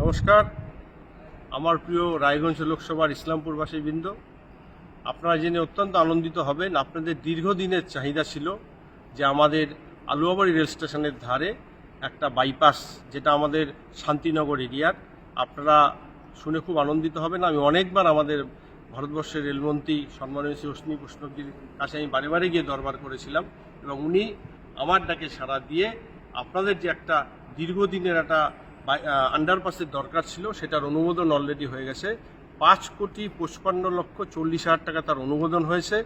নমস্কার। আমার প্রিয় রায়গঞ্জ লোকসভার ইসলামপুরবাসী বৃন্দ, আপনারা জেনে অত্যন্ত আনন্দিত হবেন, আপনাদের দীর্ঘদিনের চাহিদা ছিল যে আমাদের আলুয়াবাড়ি রেল স্টেশনের ধারে একটা বাইপাস, যেটা আমাদের শান্তিনগর এরিয়ার। আপনারা শুনে খুব আনন্দিত হবেন। আমি অনেকবার আমাদের ভারতবর্ষের রেলমন্ত্রী সম্মানীয় শ্রী অশ্বিনী বৈষ্ণবজির কাছে আমি বারে বারে গিয়ে দরবার করেছিলাম এবং উনি আমার ডাকে সাড়া দিয়ে আপনাদের যে একটা দীর্ঘদিনের একটা আন্ডারপাসের দরকার ছিল, সেটার অনুমোদন অলরেডি হয়ে গেছে। পাঁচ কোটি পঁচপান্ন লক্ষ চল্লিশ হাজার টাকা তার অনুমোদন হয়েছে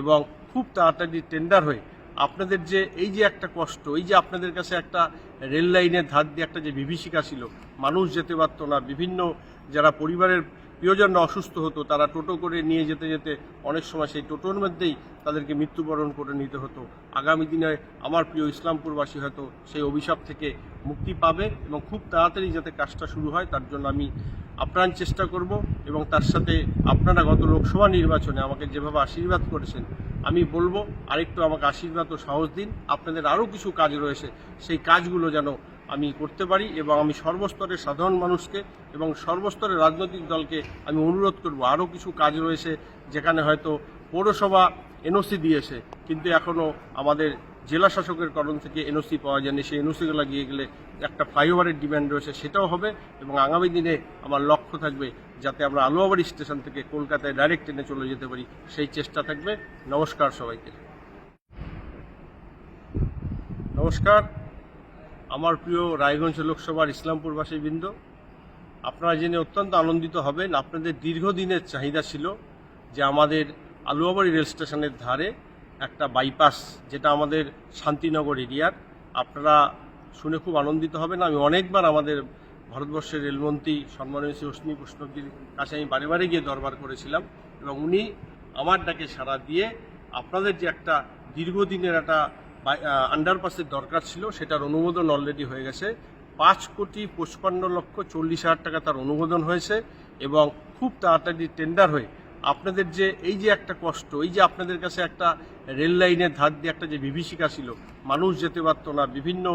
এবং খুব তাড়াতাড়ি টেন্ডার হয়ে আপনাদের যে এই যে একটা কষ্ট, এই যে আপনাদের কাছে একটা রেল লাইনের ধার দিয়ে একটা যে বিভীষিকা ছিল, মানুষ যেতে পারতো না, বিভিন্ন যারা পরিবারের প্রিয়জনরা অসুস্থ হতো, তারা টোটো করে নিয়ে যেতে যেতে অনেক সময় সেই টোটোর মধ্যেই তাদেরকে মৃত্যুবরণ করে নিতে হতো। আগামী দিনে আমার প্রিয় ইসলামপুরবাসী হয়তো সেই অভিশাপ থেকে মুক্তি পাবে এবং খুব তাড়াতাড়ি যাতে কাজটা শুরু হয়, তার জন্য আমি আপ্রাণ চেষ্টা করব এবং তার সাথে আপনারা গত লোকসভা নির্বাচনে আমাকে যেভাবে আশীর্বাদ করেছেন, আমি বলব আরেকটু আমাকে আশীর্বাদ ও সাহস দিন। আপনাদের আরও কিছু কাজ রয়েছে, সেই কাজগুলো যেন আমি করতে পারি এবং আমি সর্বস্তরের সাধারণ মানুষকে এবং সর্বস্তরের রাজনৈতিক দলকে আমি অনুরোধ করব। আরও কিছু কাজ রয়েছে যেখানে হয়তো পৌরসভা এনওসি দিয়েছে, কিন্তু এখনও আমাদের জেলা শাসকের করণ থেকে এনওসি পাওয়া যায়নি। সেই এনওসিগুলো গিয়ে গেলে একটা ফ্লাইওভারের ডিমান্ড রয়েছে, সেটাও হবে এবং আগামী দিনে আমার লক্ষ্য থাকবে যাতে আমরা আলোয়াবাড়ি স্টেশন থেকে কলকাতায় ডাইরেক্ট ট্রেনে চলে যেতে পারি। সেই চেষ্টা থাকবে। নমস্কার সবাইকে। নমস্কার। আমার প্রিয় রায়গঞ্জ লোকসভার ইসলামপুরবাসী বৃন্দ, আপনারা জেনে অত্যন্ত আনন্দিত হবেন, আপনাদের দীর্ঘদিনের চাহিদা ছিল যে আমাদের আলুয়াবাড়ি রেল স্টেশনের ধারে একটা বাইপাস, যেটা আমাদের শান্তিনগর এরিয়ার। আপনারা শুনে খুব আনন্দিত হবেন। আমি অনেকবার আমাদের ভারতবর্ষের রেলমন্ত্রী সম্মানীয় শ্রী অশ্বিনী বৈষ্ণবজির কাছে আমি বারে বারে গিয়ে দরবার করেছিলাম এবং উনি আমার ডাকে সাড়া দিয়ে আপনাদের যে একটা দীর্ঘদিনের একটা আন্ডারপাসের দরকার ছিল, সেটার অনুমোদন অলরেডি হয়ে গেছে। পাঁচ কোটি পঁচপান্ন লক্ষ চল্লিশ হাজার টাকা তার অনুমোদন হয়েছে এবং খুব তাড়াতাড়ি টেন্ডার হয়ে আপনাদের যে, এই যে একটা কষ্ট, এই যে আপনাদের কাছে একটা রেল লাইনের ধার দিয়ে একটা যে বিভীষিকা ছিল, মানুষ যেতে পারতো না, বিভিন্ন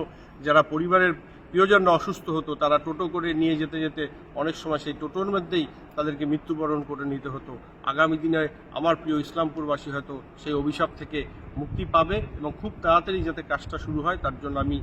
যারা পরিবারের প্রিয়জনরা অসুস্থ হতো, তারা টোটো করে নিয়ে যেতে যেতে অনেক সময় সেই টোটোর মধ্যেই তাদেরকে মৃত্যুবরণ করে নিতে হতো। আগামী দিনে আমার প্রিয় ইসলামপুরবাসী হয়তো সেই অভিশাপ থেকে মুক্তি পাবে এবং খুব তাড়াতাড়ি যাতে কাজটা শুরু হয়, তার জন্য আমি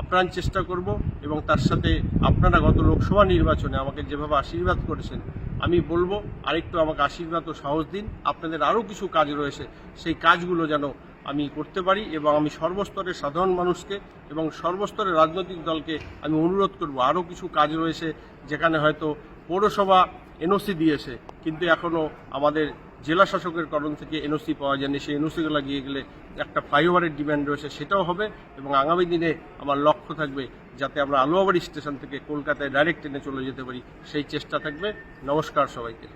আপ্রাণ চেষ্টা করব এবং তার সাথে আপনারা গত লোকসভা নির্বাচনে আমাকে যেভাবে আশীর্বাদ করেছেন, আমি বলব আরেকটু আমাকে আশীর্বাদ ও সাহস দিন। আপনাদের আরও কিছু কাজ রয়েছে, সেই কাজগুলো যেন আমি করতে পারি এবং আমি সর্বস্তরের সাধারণ মানুষকে এবং সর্বস্তরের রাজনৈতিক দলকে আমি অনুরোধ করব। আরও কিছু কাজ রয়েছে যেখানে হয়তো পৌরসভা এনওসি দিয়েছে, কিন্তু এখনও আমাদের জেলা শাসকের করণ থেকে এনওসি পাওয়া যায়নি। সেই এনওসিগুলো গিয়ে গেলে একটা ফ্লাইওভারের ডিম্যান্ড রয়েছে, সেটাও হবে এবং আগামী দিনে আমার লক্ষ্য থাকবে যাতে আমরা আলুয়াবাড়ি স্টেশন থেকে কলকাতায় ডাইরেক্ট ট্রেনে চলে যেতে পারি। সেই চেষ্টা থাকবে। নমস্কার সবাইকে।